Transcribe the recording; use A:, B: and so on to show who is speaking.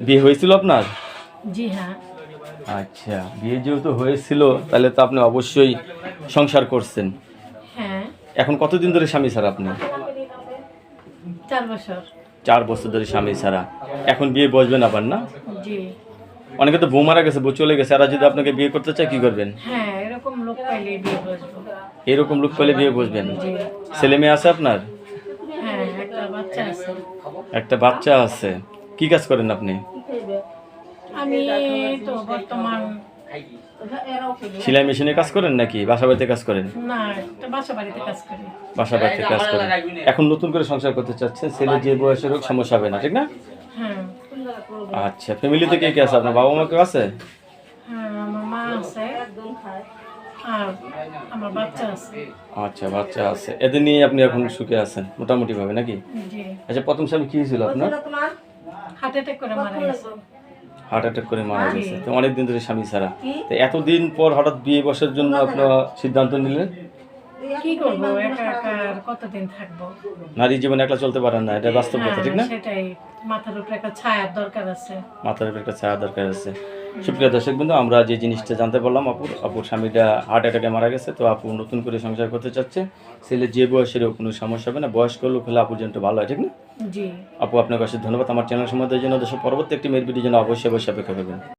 A: বিয়ে হয়েছিল আপনার?
B: জি হ্যাঁ।
A: আচ্ছা বিয়ে যেহেতু হয়েছিল তাহলে তো আপনি অবশ্যই সংসার করছেন।
B: হ্যাঁ।
A: এখন কতদিন ধরে স্বামী ছাড়া আপনি?
B: চার বছর।
A: চার বছর ধরে স্বামী ছাড়া। এখন বিয়ে বসবেন আবার না?
B: জি।
A: অনেকে তো বউ মারা গেছে বউ চলে গেছে আর যদি আপনাকে বিয়ে করতে চায় কি করবেন?
B: হ্যাঁ এরকম লোক পাইলে বিয়ে বসবো।
A: এরকম লোক পেলে বিয়ে বসবেন? ছেলে মেয়ে আছে আপনার?
B: হ্যাঁ একটা বাচ্চা আছে।
A: একটা বাচ্চা আছে। কি কাজ করেন আপনি?
B: আমি তো বর্তমান
A: সেলাই মেশিনে কাজ করেন নাকি? বাসা বাড়িতে কাজ করেন?
B: না বাসা বাড়িতে কাজ করি।
A: বাসা বাড়িতে কাজ করেন। এখন নতুন করে সংসার করতে চাচ্ছেন ছেলে যে বয়সের হোক সমস্যা হবে না ঠিক না?
B: হ্যাঁ।
A: আচ্ছা ফ্যামিলিতে কে কে আছে? আপনার বাবা মা কেউ আছে?
B: হ্যাঁ মা আছে। আর আমার বাচ্চা আছে।
A: আচ্ছা বাচ্চা আছে। এদের নিয়ে আপনি এখন সুখে আছেন মোটামুটি ভাবে নাকি আচ্ছা প্রথম স্বামী কি ছিল আপনার?
B: হার্ট অ্যাটাক করে মারা গেছে।
A: হার্ট অ্যাটাক করে মারা গেছে। তো অনেক দিন ধরে স্বামী ছাড়া। তো এতদিন পর হঠাৎ বিয়ে বসার জন্য আপনার সিদ্ধান্ত নিলেন?
B: কি করব? একা একা আর কতদিন থাকব?
A: নারী জীবনে একলা চলতে পারেন না এটা বাস্তব কথা ঠিক না?
B: হ্যাঁ, সেটাই। মাথার উপরে একটা ছায়ার দরকার আছে।
A: মাথার উপর একটা ছায়া দরকার আছে। সুপ্রিয় দর্শক বিন্দু আমরা যে জিনিসটা জানতে পারলাম আপুর আপুর স্বামীটা হার্ট অ্যাটাকে মারা গেছে তো আপু নতুন করে সংসার করতে চাচ্ছে। ছেলে যে বয়সের কোনো সমস্যা হবে না বয়স্ক লোক হলে আপুর জন্য ভালো হয় ঠিক না?
B: জি।
A: আপু আপনাকে অশেষ ধন্যবাদ। আমার চ্যানেল সম্বন্ধে জন্য দেশের পরবর্তী একটি মেয়ের ভিডিও জন্য অবশ্যই অবশ্যই অপেক্ষা করবেন।